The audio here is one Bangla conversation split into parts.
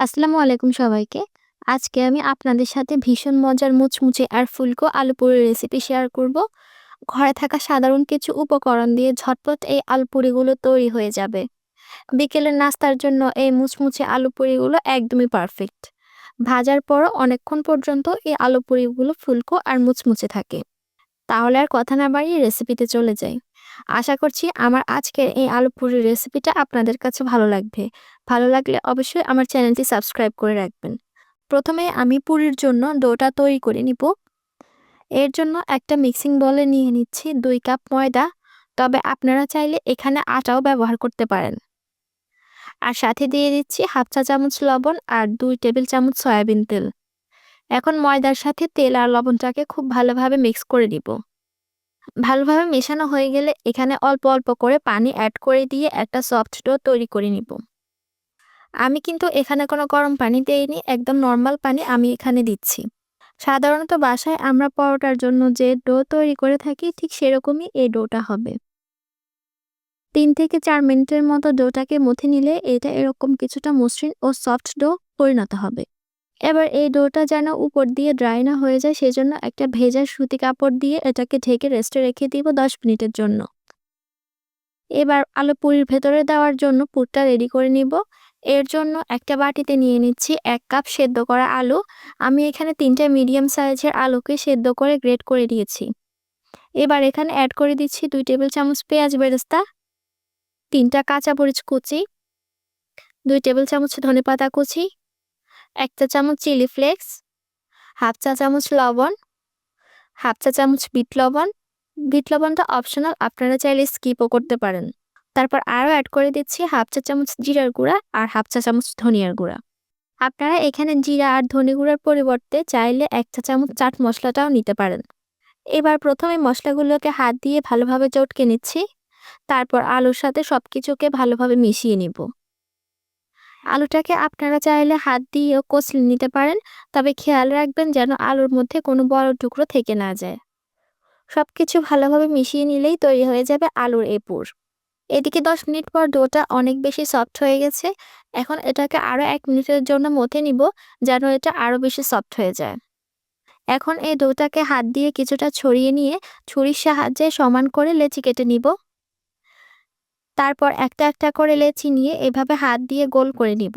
আসসালামু আলাইকুম সবাইকে। আজকে আমি আপনাদের সাথে ভীষণ মজার মুচমুচে আর ফুলকো আলু পুরির রেসিপি শেয়ার করব। ঘরে থাকা সাধারণ কিছু উপকরণ দিয়ে ঝটপট এই আলু পুরিগুলো তৈরি হয়ে যাবে। বিকেলের নাস্তার জন্য এই মুচমুচে আলু পুরিগুলো একদমই পারফেক্ট। ভাজার পরও অনেকক্ষণ পর্যন্ত এই আলু পুরিগুলো ফুলকো আর মুচমুচে থাকে। তাহলে আর কথা না বাড়িয়ে রেসিপিতে চলে যাই। আশা করছি আমার আজকের এই আলু পুরির রেসিপিটা আপনাদের কাছে ভালো লাগবে। ভালো লাগলে অবশ্যই আমার চ্যানেলটি সাবস্ক্রাইব করে রাখবেন। প্রথমে আমি পুরির জন্য ডোটা তৈরি করে নিব। এর জন্য একটা মিক্সিং বলে নিয়ে নিচ্ছি দুই কাপ ময়দা তবে আপনারা চাইলে এখানে আটাও ব্যবহার করতে পারেন আর সাথে দিয়ে দিচ্ছি হাফ চা চামচ লবণ আর দুই টেবিল চামচ সয়াবিন তেল এখন ময়দার সাথে তেল আর লবণটাকে খুব ভালোভাবে মিক্স করে দিব ভালোভাবে মেশানো হয়ে গেলে এখানে অল্প অল্প করে পানি অ্যাড করে দিয়ে একটা সফট ডো তৈরি করে নিব। আমি কিন্তু এখানে কোনো গরম পানি দেইনি, একদম নর্মাল পানি আমি এখানে দিচ্ছি। সাধারণত বাসায় আমরা পরোটার জন্য যে ডো তৈরি করে থাকি ঠিক সেরকমই এই ডোটা হবে। তিন থেকে চার মিনিটের মতো ডোটাকে মুথে নিলে এটা এরকম কিছুটা মসৃণ ও সফট ডো পরিণত হবে। এবার এই ডোটা যেন উপর দিয়ে ড্রাই না হয়ে যায়, সেজন্য একটা ভেজা সুতি কাপড় দিয়ে এটাকে ঢেকে রেস্টে রেখে দিব দশ মিনিটের জন্য। এবার আলু পুরির ভেতরে দেওয়ার জন্য পুরটা রেডি করে নিব। এর জন্য একটা বাটিতে নিয়ে নিচ্ছি এক কাপ সেদ্ধ করা আলু। আমি এখানে তিনটা মিডিয়াম সাইজের আলুকে সেদ্ধ করে গ্রেট করে দিয়েছি। এবার এখানে অ্যাড করে দিচ্ছি দুই টেবিল চামচ পেঁয়াজ বেরেস্তা, তিনটা কাঁচা মরিচ কুচি, দুই টেবিল চামচ ধনে পাতা কুচি এক চা চামচ চিলি ফ্লেক্স, হাফ চা চামচ লবণ, হাফ চা চামচ বিট লবণ। বিট লবণটা অপশনাল, আপনারা চাইলে স্কিপও করতে পারেন। তারপর আরও অ্যাড করে দিচ্ছি হাফ চা চামচ জিরার গুঁড়া আর হাফ চা চামচ ধনিয়ার গুঁড়া। আপনারা এখানে জিরা আর ধনে গুঁড়ার পরিবর্তে চাইলে এক চা চামচ চাট মশলাটাও নিতে পারেন। এবার প্রথমে মশলাগুলোকে হাত দিয়ে ভালোভাবে চটকে নিচ্ছি। তারপর আলুর সাথে সব কিছুকে ভালোভাবে মিশিয়ে নিব। আলুটাকে আপনারা চাইলে হাত দিয়েও কচলে নিতে পারেন। তবে খেয়াল রাখবেন যেন আলুর মধ্যে কোনো বড় টুকরো থেকে না যায়। সব কিছু ভালোভাবে মিশিয়ে নিলেই তৈরি হয়ে যাবে আলুর এই পুর এদিকে দশ মিনিট পর ডোটা অনেক বেশি সফট হয়ে গেছে। এখন এটাকে আরও এক মিনিটের জন্য মথে নিব যেন এটা আরও বেশি সফট হয়ে যায়। এখন এই ডোটাকে হাত দিয়ে কিছুটা ছড়িয়ে নিয়ে ছুরির সাহায্যে সমান করে লেচি কেটে নিব। তারপর একটা একটা করে লেচি নিয়ে এভাবে হাত দিয়ে গোল করে নিব।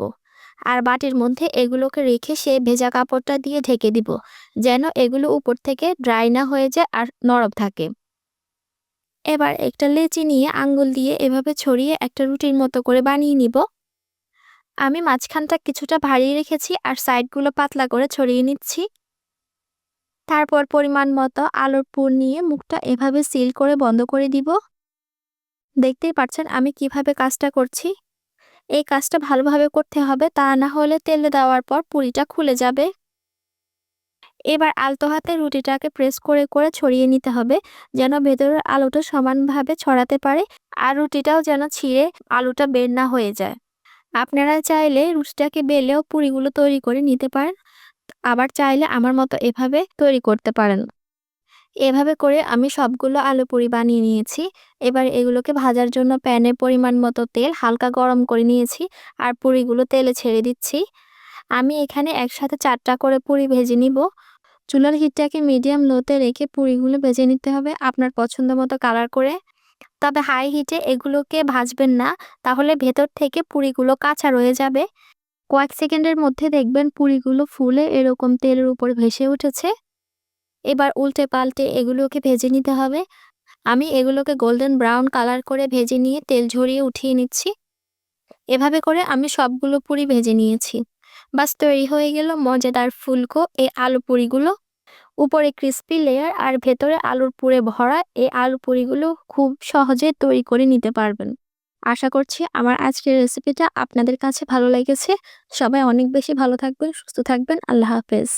আর বাটির মধ্যে এগুলোকে রেখে সে ভেজা কাপড়টা দিয়ে ঢেকে দিব, যেন এগুলো উপর থেকে ড্রাই না হয়ে যায় আর নরম থাকে। এবার একটা লেচি নিয়ে আঙ্গুল দিয়ে এভাবে ছড়িয়ে একটা রুটির মতো করে বানিয়ে নিব। আমি মাঝখানটা কিছুটা ভারী রেখেছি আর সাইডগুলো পাতলা করে ছড়িয়ে নিচ্ছি। তারপর পরিমাণ মতো আলোর পুর নিয়ে মুখটা এভাবে সিল করে বন্ধ করে দিব। দেখতেই পাচ্ছেন আমি কীভাবে কাজটা করছি। এই কাজটা ভালোভাবে করতে হবে, তা না হলে তেলে দেওয়ার পর পুরিটা খুলে যাবে। এবার আলতো হাতে রুটিটাকে প্রেস করে করে ছড়িয়ে নিতে হবে, যেন ভেতরের আলুটা সমানভাবে ছড়াতে পারে আর রুটিটাও যেন ছিঁড়ে আলুটা বের না হয়ে যায়। আপনারা চাইলে রুটিটাকে বেলেও পুরিগুলো তৈরি করে নিতে পারেন, আবার চাইলে আমার মতো এভাবে তৈরি করতে পারেন। এভাবে করে আমি সবগুলো আলু পুরি বানিয়ে নিয়েছি। এবার এগুলোকে ভাজার জন্য প্যানে পরিমাণ মতো তেল হালকা গরম করে নিয়েছি আর পুরিগুলো তেলে ছেড়ে দিচ্ছি। আমি এখানে একসাথে চারটা করে পুরি ভেজে নিব। চুলার হিটটাকে মিডিয়াম লোতে রেখে পুরিগুলো ভেজে নিতে হবে আপনার পছন্দ মতো কালার করে। তবে হাই হিটে এগুলোকে ভাজবেন না, তাহলে ভেতর থেকে পুরিগুলো কাঁচা রয়ে যাবে। কয়েক সেকেন্ডের মধ্যে দেখবেন পুরিগুলো ফুলে এরকম তেলের উপর ভেসে উঠেছে। এবার উল্টে পাল্টে এগুলোকে ভেজে নিতে হবে। আমি এগুলোকে গোল্ডেন ব্রাউন কালার করে ভেজে নিয়ে তেল ঝরিয়ে উঠিয়ে নিচ্ছি। এভাবে করে আমি সবগুলো পুরি ভেজে নিয়েছি। বাস তৈরি হয়ে গেল মজাদার ফুলকো এই আলু পুরিগুলো। উপরে ক্রিস্পি লেয়ার আর ভেতরে আলুর পুরে ভরা এই আলু পুরিগুলো খুব সহজে তৈরি করে নিতে পারবেন। আশা করছি আমার আজকের রেসিপিটা আপনাদের কাছে ভালো লেগেছে। সবাই অনেক বেশি ভালো থাকবেন, সুস্থ থাকবেন। আল্লাহ হাফেজ।